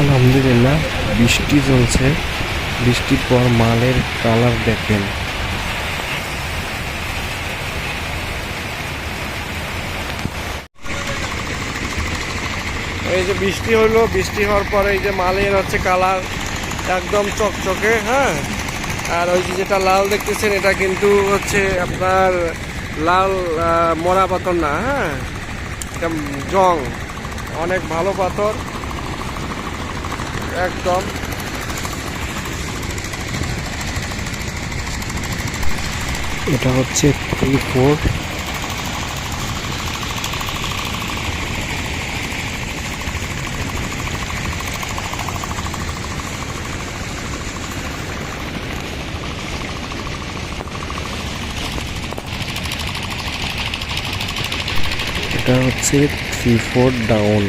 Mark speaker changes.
Speaker 1: আলহামদুলিল্লাহ, বৃষ্টি চলছে। বৃষ্টির পর মালের কালার দেখেন
Speaker 2: এই যে বৃষ্টি হলো বৃষ্টি হওয়ার পরে এই যে মালের হচ্ছে কালার একদম চকচকে হ্যাঁ? আর ওই যে যেটা লাল দেখতেছেন, এটা কিন্তু হচ্ছে আপনার লাল মরা পাথর না হ্যাঁ? এটা জং, অনেক ভালো পাথর। একদম।
Speaker 1: এটা হচ্ছে থ্রি ফোর এটা হচ্ছে থ্রি ফোর ডাউন